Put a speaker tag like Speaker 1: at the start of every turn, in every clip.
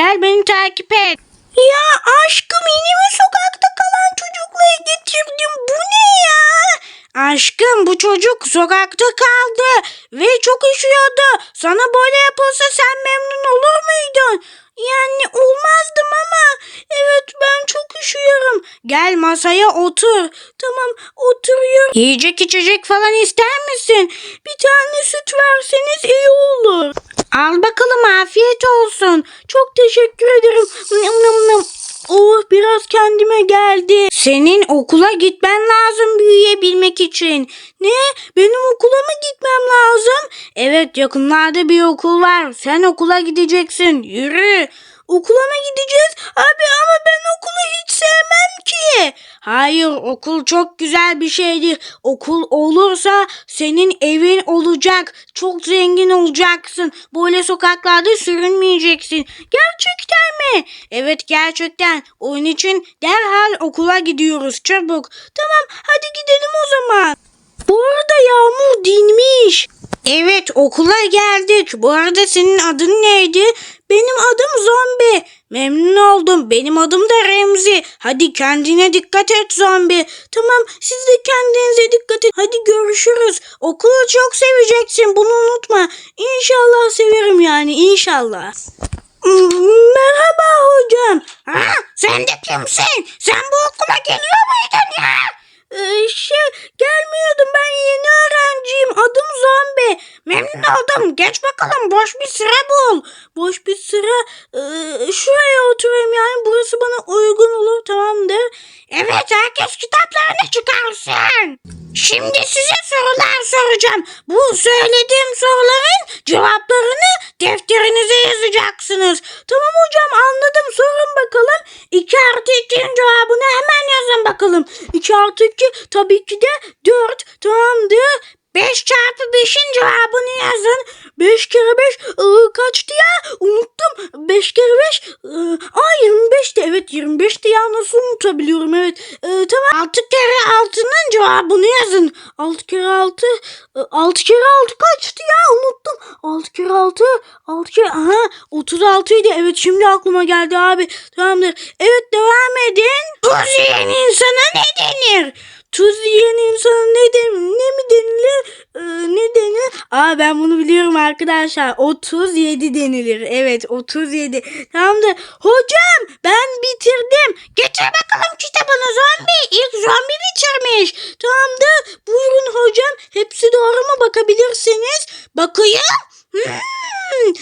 Speaker 1: Gel beni takip et. Ya aşkım yine mi sokakta kalan çocukları getirdim? Bu ne ya? Aşkım bu çocuk sokakta kaldı ve çok üşüyordu. Sana böyle yapılsa sen memnun olur muydun? Yani olmazdım ama evet ben çok üşüyorum. Gel masaya otur. Tamam oturuyorum. Yiyecek içecek falan ister misin? Bir tane süt verseniz iyi olur. Al bakalım afiyet olsun. Çok teşekkür ederim. Nım nım nım. Oh biraz kendime geldi. Senin okula gitmen lazım büyüyebilmek için. Ne? Benim okula mı gitmem lazım? Evet yakınlarda bir okul var. Sen okula gideceksin. Yürü. Okula mı gideceğiz? Abi ama ben okulu hiç sevmem ki. Hayır okul çok güzel bir şeydir. Okul olursa senin evin olacak. Çok zengin olacaksın. Böyle sokaklarda sürünmeyeceksin. Gerçekten mi? Evet gerçekten. Onun için derhal okula gidiyoruz çabuk. Tamam hadi gidelim o zaman. Bu arada yağmur dinmiş. Evet okula geldik. Bu arada senin adın neydi? Benim adım. Memnun oldum. Benim adım da Remzi. Hadi kendine dikkat et Zombi. Tamam siz de kendinize dikkat et. Hadi görüşürüz. Okulu çok seveceksin. Bunu unutma. İnşallah severim yani inşallah. Merhaba hocam. Ha, sen de kimsin? Sen bu okula geliyor muydun ya? Ee, şey gelmiyordum ben yeni öğrenciyim adım Zombi. Memnun oldum geç bakalım boş bir sıra bul. Boş bir sıra ee, şuraya oturayım yani burası bana uygun olur tamamdır. Evet herkes kitaplarını çıkarsın. Şimdi size sorular soracağım. Bu söylediğim soruların cevaplarını defterinize yazacaksınız. Tamam hocam anladım sorun bakalım. 2 artı 2'nin cevabını hemen yazın bakalım. 2 artı 2 tabii ki de 4 tamamdır. 5 çarpı 5'in cevabını yazın. 5 kere 5 ıı, kaçtı ya? Unuttum. 5 kere 5 ıı, aa 25'ti. Evet 25'ti ya nasıl unutabiliyorum evet. Ee, tamam 6 kere 6'nın cevabını yazın. 6 kere 6 6 kere 6 kaçtı ya? Unuttum. 6 kere 6 6 kere aha 36 idi. Evet şimdi aklıma geldi abi. Tamamdır. Evet devam edin. Tuz yiyen insana ne denir? Tuz yiyen insana ne denir? Ne mi denilir? Ee, ne denir? Aa ben bunu biliyorum arkadaşlar. 37 denilir. Evet 37. Tamamdır. Hocam ben bitirdim. Getir bakalım kitabını zombi. İlk zombi bitirmiş. Tamamdır. Buyurun hocam. Hepsi doğru mu bakabilirsiniz? Bakayım. Hmm,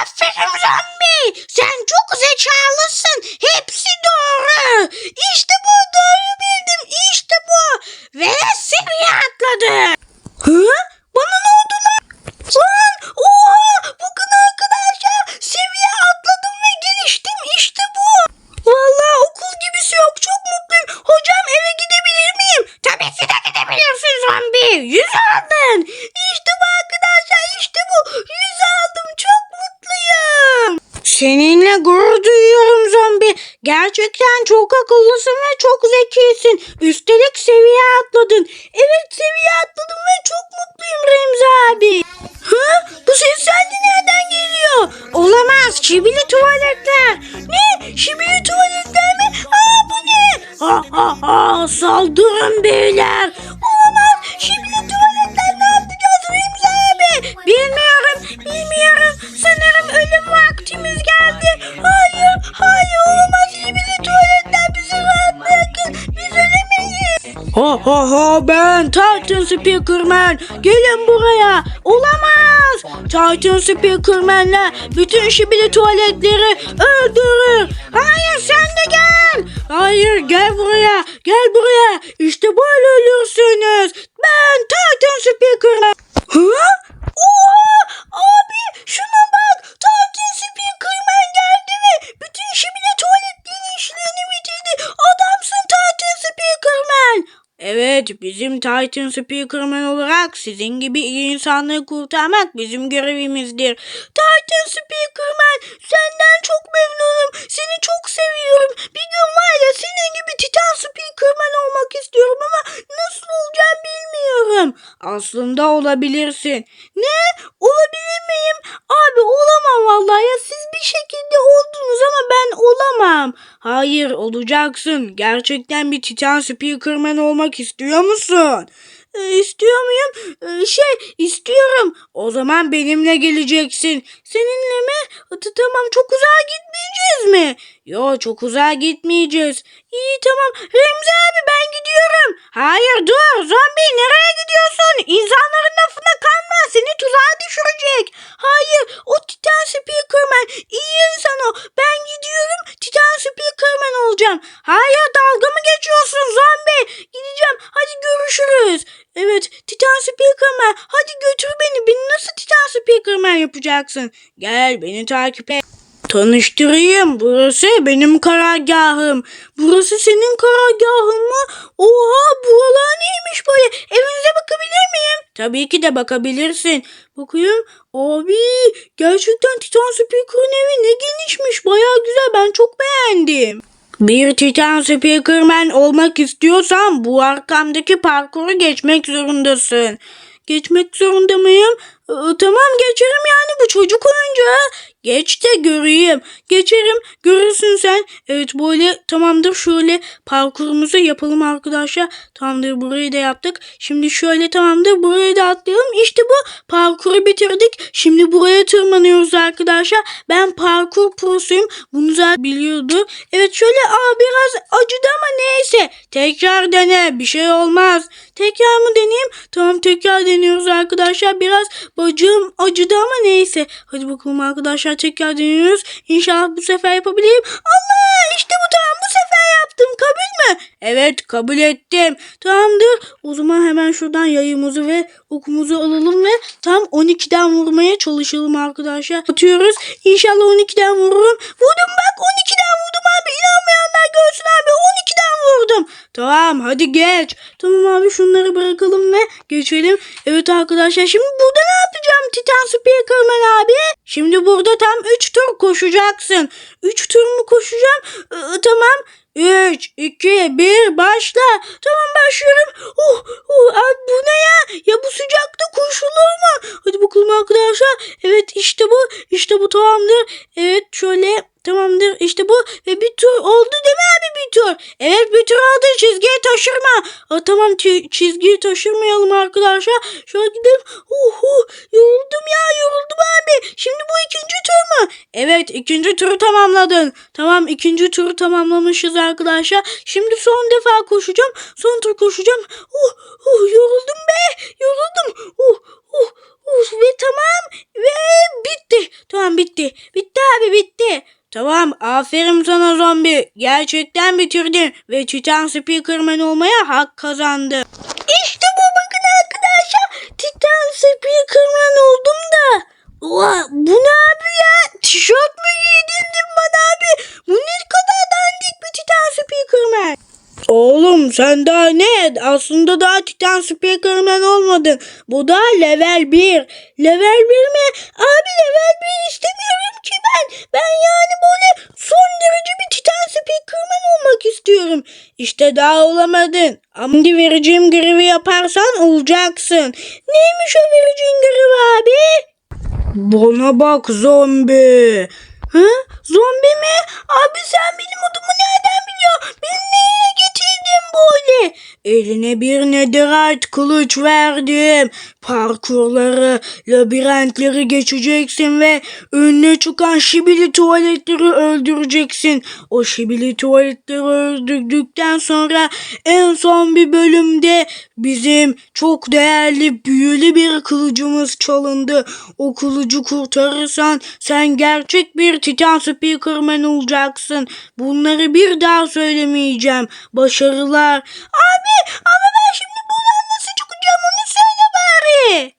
Speaker 1: aferin zombi. Sen çok zekalısın. Hepsi doğru. İşte bu doğru bildim. İşte bu. Ve seviye atladı. Hı? Bana ne oldu lan? Lan oha bugün arkadaşlar seviye atladım ve geliştim işte bu. Vallahi okul gibisi yok çok mutluyum. Hocam eve gidebilir miyim? Tabii ki de gidebilirsin zombi. Yüz aldın. İşte bu arkadaşlar işte bu. Yüz aldım çok mutluyum. Seninle gurur duyuyorum zombi. Gerçekten çok akıllısın ve çok zekisin. Üstelik seviye atladın. Evet seviye atladım ve çok mutluyum Remzi abi. Ha? Bu sesler de nereden geliyor? Olamaz. Şibili tuvaletler. Ne? Şibili tuvaletler mi? Aa bu ne? Ha ha ha saldırın beyler. Olamaz. Şibili tuvaletler Bilmiyorum. Bilmiyorum. Sanırım ölüm vaktimiz geldi. Hayır. Hayır olamaz. Şibili tuvaletler bizi rahat bırakın. Biz ölemeyiz. Ha ha ha ben Titan Speakerman. Gelin buraya. Olamaz. Titan Speakerman'la bütün şibili tuvaletleri öldürür. Hayır sen de gel. Hayır gel buraya. Gel buraya. İşte böyle ölürsünüz. Ben Titan Speakerman. Hı? Oha! Abi şuna bak. Titan Speakerman geldi ve bütün şibili tuvaletlerin işlerini bitirdi. Adamsın Titan Speakerman. Evet, Evet, bizim Titan Speakerman olarak sizin gibi iyi insanları kurtarmak bizim görevimizdir. Titan Speakerman, senden çok memnunum. Seni çok seviyorum. Bir gün var ya senin gibi Titan Speakerman olmak istiyorum ama nasıl olacağım bilmiyorum. Aslında olabilirsin. Ne? Olabilir miyim? Abi olamam vallahi ya siz bir şekilde oldunuz ama ben olamam. Hayır olacaksın. Gerçekten bir Titan Speakerman olmak istiyorum istiyor musun? E, istiyor muyum? E, şey istiyorum. O zaman benimle geleceksin. Seninle mi? E, tamam çok uzağa gitmeyeceğiz mi? Yo çok uzağa gitmeyeceğiz. İyi tamam. Remzi abi ben gidiyorum. Hayır dur zombi nereye gidiyorsun? İnsanların lafına kanma seni tuzağa düşürecek. Hayır o Titan Speakerman iyi insan o. Ben gidiyorum Titan Speakerman olacağım. Hayır dalga mı geçiyorsun zombi? Gideceğim hadi görüşürüz. Evet Titan Speakerman hadi götür beni. Beni nasıl Titan Speakerman yapacaksın? Gel beni takip et. Tanıştırayım. Burası benim karargahım. Burası senin karargahın mı? Oha buralar neymiş böyle? Evinize bakabilir miyim? Tabii ki de bakabilirsin. Bakayım. Abi gerçekten Titan Speaker'ın evi ne genişmiş. Baya güzel. Ben çok beğendim. Bir Titan Speakerman olmak istiyorsan bu arkamdaki parkuru geçmek zorundasın. Geçmek zorunda mıyım? Ee, tamam geçerim yani bu çocuk oyuncağı. Geç de göreyim. Geçerim. Görürsün sen. Evet böyle tamamdır şöyle parkurumuzu yapalım arkadaşlar. Tamamdır burayı da yaptık. Şimdi şöyle tamamdır burayı da atlayalım. İşte bu parkuru bitirdik. Şimdi buraya tırmanıyoruz arkadaşlar. Ben parkur prosuyum. Bunu zaten biliyordu. Evet şöyle aa biraz acıdı ama neyse. Tekrar dene. Bir şey olmaz. Tekrar mı deneyeyim? Tamam tekrar deniyoruz arkadaşlar. Biraz bacağım acıdı ama neyse. Hadi bakalım arkadaşlar tekrar deniyoruz. İnşallah bu sefer yapabilirim. Allah işte bu tamam bu sefer yaptım. Evet kabul ettim. Tamamdır. O zaman hemen şuradan yayımızı ve okumuzu alalım ve tam 12'den vurmaya çalışalım arkadaşlar. Atıyoruz. İnşallah 12'den vururum. Vurdum bak 12'den vurdum abi. İnanmayanlar görsün abi 12'den vurdum. Tamam hadi geç. Tamam abi şunları bırakalım ve geçelim. Evet arkadaşlar şimdi burada ne yapacağım Titan Speakerman abi? Şimdi burada tam 3 tur koşacaksın. 3 tur mu koşacağım? Ee, tamam. 3, 2, 1 başla. Tamam başlıyorum. Oh, oh, abi bu ne ya? Ya bu sıcakta koşulur mu? Hadi bakalım arkadaşlar. Evet işte bu. İşte bu tamamdır. Evet şöyle tamamdır. İşte bu. Ve bir tur oldu değil mi abi bir tur? Evet bir tur oldu. Çizgiyi taşırma. Aa, tamam çi- çizgiyi taşırmayalım arkadaşlar. Şöyle gidelim. Oh, yoruldum ya yoruldum abi. Şimdi bu ikinci tur mu? Evet ikinci turu tamamladın. Tamam ikinci turu tamamlamışız arkadaşlar. Şimdi son defa koşacağım. Son tur koşacağım. Oh, oh, yoruldum be. Yoruldum. Oh, oh, oh. Ve tamam. Ve bitti. Tamam bitti. Bitti abi bitti. Tamam aferin sana zombi. Gerçekten bitirdin ve Titan Speakerman olmaya hak kazandın. İşte bu bakın arkadaşlar. Titan Speakerman oldum da. Ulan bu ne abi ya? Tişört mü giydin bana abi? Bu ne kadar dandik bir Titan Speakerman. Oğlum sen daha ne? Aslında daha Titan Speakerman olmadın. Bu da level 1. Level 1 mi? Abi level 1 istemiyorum İşte daha olamadın. Ama vereceğim görevi yaparsan olacaksın. Neymiş o vereceğin görevi abi? Bana bak zombi. Ha? Zombi mi? Abi sen benim adımı nereden biliyor? Beni neye getirdin böyle? Eline bir netherite kılıç verdim. Parkurları, labirentleri geçeceksin ve önüne çıkan şibili tuvaletleri öldüreceksin. O şibili tuvaletleri öldürdükten sonra en son bir bölümde bizim çok değerli büyülü bir kılıcımız çalındı. O kılıcı kurtarırsan sen gerçek bir Titan Speakerman olacaksın. Bunları bir daha söylemeyeceğim. Başarılar. Abi ama ben şimdi buradan nasıl çıkacağım onu söyle bari.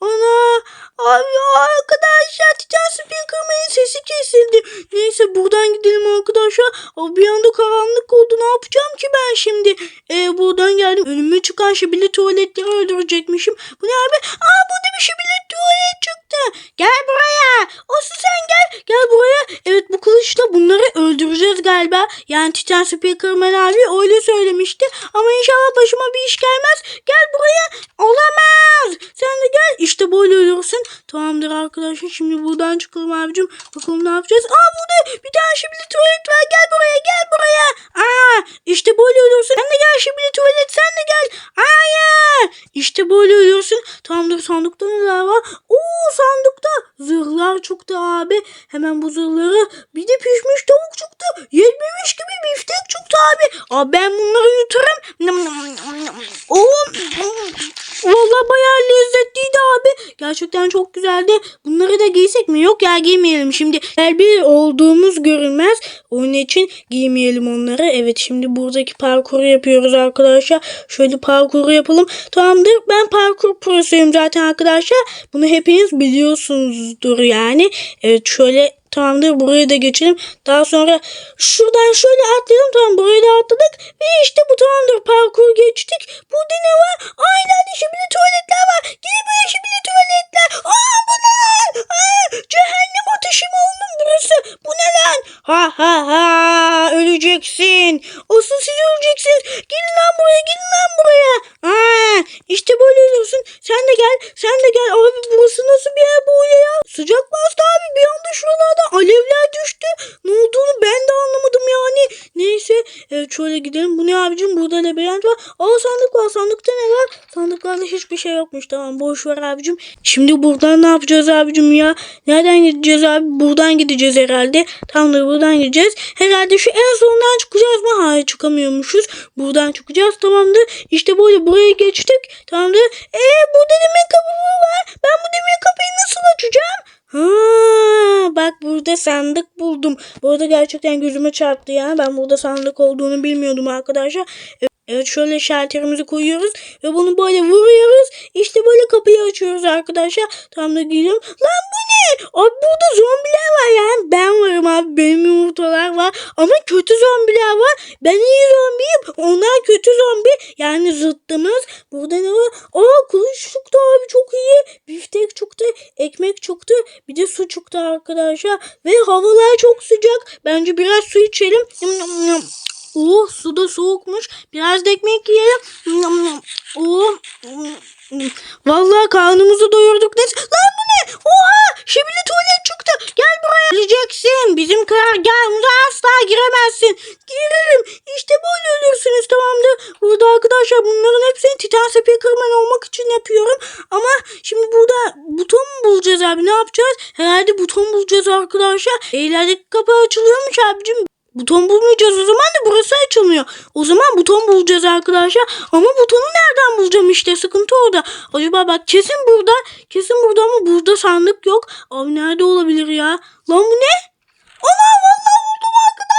Speaker 1: Ana abi arkadaşlar Titan Speakerman'in sesi kesildi. Neyse buradan gidelim arkadaşlar. Abi bir anda karanlık oldu ne yapacağım ki ben şimdi? Ee, buradan geldim önüme çıkan şibili tuvaletleri öldürecekmişim. Bu ne abi? Aa burada bir şibili tuvalet çıktı. Gel buraya. Aslı sen gel. Gel buraya. Evet bu kılıçla bunları öldüreceğiz galiba. Yani Titan Speakerman abi öyle söylemiş. gelmişti. Ama inşallah başıma bir iş gelmez. Gel buraya. Olamaz. Sen de gel. İşte böyle ölürsün. Tamamdır arkadaşlar. Şimdi buradan çıkalım abicim. Bakalım ne yapacağız. Aa burada bir tane şimdi tuvalet var. Gel buraya gel buraya. Aa işte böyle ölürsün. Sen de gel şimdi tuvalet sen de gel. Hayır. İşte böyle ölürsün. Tamamdır sandıkta neler var? Oo sandıkta zırhlar çıktı abi. Hemen bu zırhları bir de pişmiş tavuk çıktı. Yetmemiş gibi biftek çıktı abi. Abi ben bunları yutarım. Oo. Vallahi bayağı lezzetliydi abi. Gerçekten çok güzeldi. Bunları da giysek mi? Yok ya giymeyelim şimdi. Her bir olduğumuz görünmez. Onun için giymeyelim onları. Evet şimdi buradaki parkuru yapıyoruz arkadaşlar. Şöyle parkuru yapalım. Tamamdır. Ben parkur prosuyum zaten arkadaşlar. Bunu hepiniz biliyorsunuzdur yani. Evet şöyle Tamamdır buraya da geçelim. Daha sonra şuradan şöyle atlayalım. Tamam buraya da atladık. Ve işte bu tamamdır parkur geçtik. Burada ne var? Aynen şimdi tuvaletler var. Gel buraya şimdi tuvaletler. Aa bu ne lan? Aa, cehennem ateşi mi oğlum burası? Bu ne lan? Ha ha ha öleceksin. Asıl siz öleceksiniz. Gelin lan buraya gelin lan buraya. Aa, işte böyle ölürsün. Sen de gel sen de gel. Abi burası nasıl bir yer böyle ya? Sıcak bastı abi bir anda şuralarda alevler düştü. Ne olduğunu ben de anlamadım yani. Neyse evet şöyle gidelim. Bu ne abicim? Burada labirent var. Aa sandık var. Sandıkta ne var? Sandıklarda hiçbir şey yokmuş. Tamam boş ver abicim. Şimdi buradan ne yapacağız abicim ya? Nereden gideceğiz abi? Buradan gideceğiz herhalde. Tamamdır buradan gideceğiz. Herhalde şu en sondan çıkacağız mı? Hayır çıkamıyormuşuz. Buradan çıkacağız. Tamamdır. İşte böyle buraya geçtik. Tamamdır. Eee burada demir kapı var. Ben bu demir kapıyı nasıl açacağım? Ha, bak burada sandık buldum. Bu arada gerçekten gözüme çarptı ya. Ben burada sandık olduğunu bilmiyordum arkadaşlar. Evet şöyle şalterimizi koyuyoruz ve bunu böyle vuruyoruz. İşte böyle kapıyı açıyoruz arkadaşlar. Tam da gidiyorum. Lan bu ne? Abi burada zombiler var yani. Ben varım abi. Benim yumurtalar var. Ama kötü zombiler var. Ben iyi zombiyim. Onlar kötü zombi. Yani zıttımız. Burada ne var? Aa kılıç çıktı abi çok iyi. Biftek çıktı. Ekmek çıktı. Bir de su çıktı arkadaşlar. Ve havalar çok sıcak. Bence biraz su içelim. Oh su da soğukmuş. Biraz da ekmek yiyelim. Oh. Vallahi karnımızı doyurduk. Lan bu ne? Oha! Şimdi tuvalet çıktı. Gel buraya. Geleceksin. Bizim karargahımıza asla giremezsin. Girerim. İşte böyle ölürsünüz tamamdır. Burada arkadaşlar bunların hepsini Titan Speakerman olmak için yapıyorum. Ama şimdi burada buton mu bulacağız abi? Ne yapacağız? Herhalde buton bulacağız arkadaşlar. İlerideki kapı açılıyormuş abicim. Buton bulmayacağız o zaman da burası açılmıyor. O zaman buton bulacağız arkadaşlar. Ama butonu nereden bulacağım işte sıkıntı orada. Acaba bak kesin burada. Kesin burada ama burada sandık yok. Abi nerede olabilir ya? Lan bu ne? Ana buldum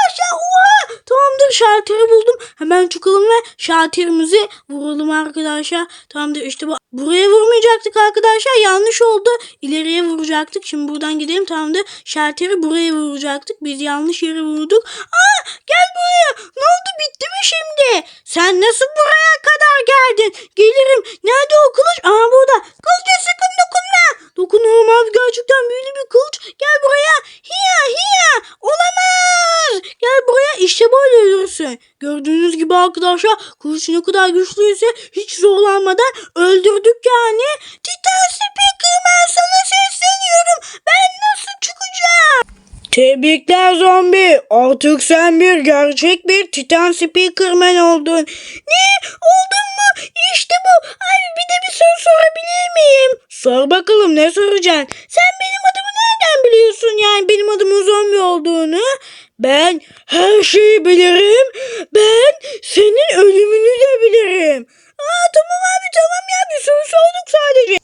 Speaker 1: arkadaşlar. Oha! Tamamdır şalteri buldum. Hemen çıkalım ve şalterimizi vuralım arkadaşlar. Tamamdır işte bu. Buraya vurmayacaktık arkadaşlar. Yanlış oldu. İleriye vuracaktık. Şimdi buradan gidelim. Tamamdır. Şalteri buraya vuracaktık. Biz yanlış yere vurduk. Aa gel buraya. Ne oldu bitti mi şimdi? Sen nasıl buraya kadar geldin? Gelirim. Nerede o kılıç? Aa burada. Kılıca sakın dokunma. Dokunuyorum abi gerçekten büyülü bir kılıç. Gel buraya. Hiya hiya. Olamaz. Gel buraya işte ölürsün. Gördüğünüz gibi arkadaşlar kılıç ne kadar güçlüyse hiç zorlanmadan öldürdük yani. Titan Speakerman sana sesleniyorum. Ben nasıl çıkacağım? Tebrikler zombi. Artık sen bir gerçek bir Titan Speakerman oldun. Ne? Oldun mu? İşte bu. Ay bir de bir soru sorabilir miyim? Sor bakalım ne soracaksın? Sen benim adımı nereden biliyorsun yani benim adımın zombi olduğunu? Ben her şeyi bilirim. Ben senin ölümünü de bilirim. Aa tamam abi tamam ya bir soru sorduk sadece.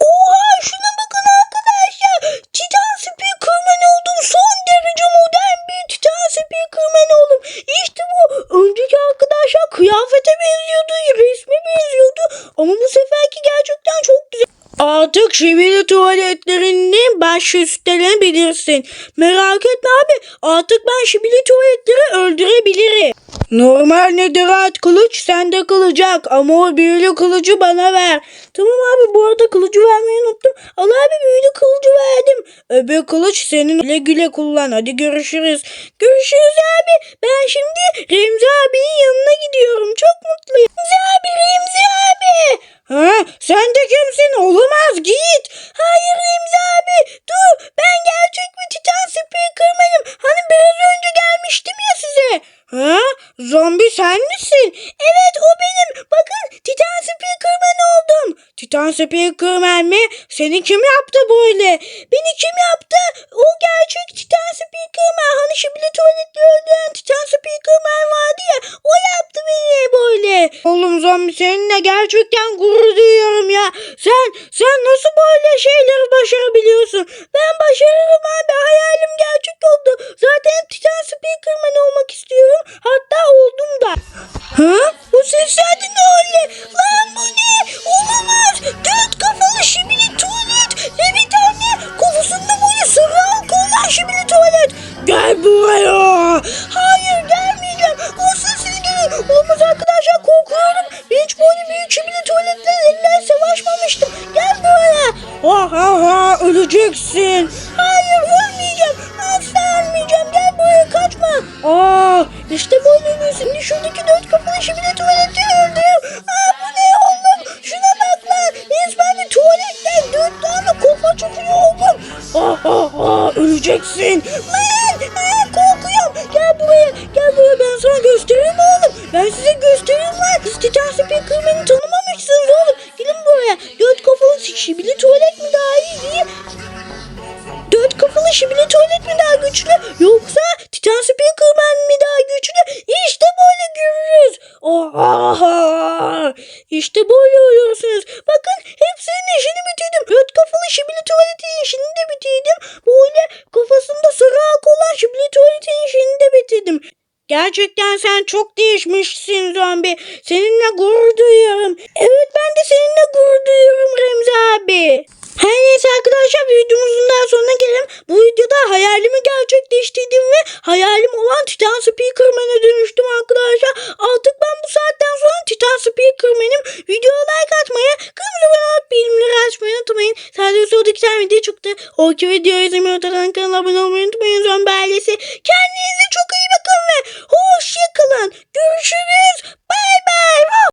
Speaker 1: Oha şuna bakın arkadaşlar. Titan Speakerman. Son derece modern bir Titan Speakerman oldum. İşte bu. Önceki arkadaşlar kıyafete benziyordu. Resme benziyordu. Ama bu seferki gerçekten çok güzel. Artık şivili tuvaletlerini baş üstlenebilirsin. Merak etme abi. Artık ben şivili tuvaletleri öldürebilirim. Normal nedirat kılıç sende kalacak ama o büyülü kılıcı bana ver. Tamam abi bu arada kılıcı vermeyi unuttum. Al abi büyülü kılıcı verdim. Öbür kılıç senin güle güle kullan. Hadi görüşürüz. Görüşürüz abi. Ben şimdi Remzi abinin yanına gidiyorum. Çok sen de kimsin? Olamaz git. Hayır Remzi abi dur. Ben gerçek bir Titan Speakerman'ım. Hani biraz önce gelmiştim ya size. Ha? Zombi sen misin? Evet o benim. Bakın Titan Speakerman oldum. Titan Speakerman mi? Seni kim yaptı böyle? Beni kim yaptı? O gerçek Titan Speakerman. Hani şimdi tuvalette öldüren Titan Speakerman vardı ya. O yaptı beni böyle. Oğlum zombi seninle gerçekten gurur duyuyorum ya. Sen, sen nasıl böyle şeyleri başarabiliyorsun? Ben başarırım abi. Hayalim gerçek oldu. Zaten Titan Speakerman olmak istiyorum. Hatta oldum da. Ha? Bu sesler de ne öyle? Lan bu ne? Olamaz. Dört kafalı şibili tuvalet. Ve bir tane kafasında böyle sarı halka olan şibili tuvalet. Gel buraya. Hayır gelmeyeceğim. Asıl siz gelin. Olmaz arkadaşlar korkuyorum. Hiç böyle büyük şibili tuvaletlerle savaşmamıştım. Gel buraya. Ha ha ha öleceksin. Sen çok değişmişsin zombi. Seninle gurur duyuyorum. Evet ben de seninle gurur duyuyorum Remzi abi. Her neyse arkadaşlar videomuzun daha sonuna gelelim. Bu videoda hayalimi gerçekleştirdim ve hayalim olan Titan Speakerman'e dönüştüm arkadaşlar. Artık ben bu saatten sonra Titan Speakerman'im. Videoya like atmayı, kırmızı abone olup bildirimleri açmayı unutmayın. Sadece soldaki tane video çıktı. O iki videoyu izlemeyi unutmadan kanala abone olmayı unutmayın zombi ailesi. Kendinize çok iyi bakın ve hoşçakalın. Görüşürüz. Bye.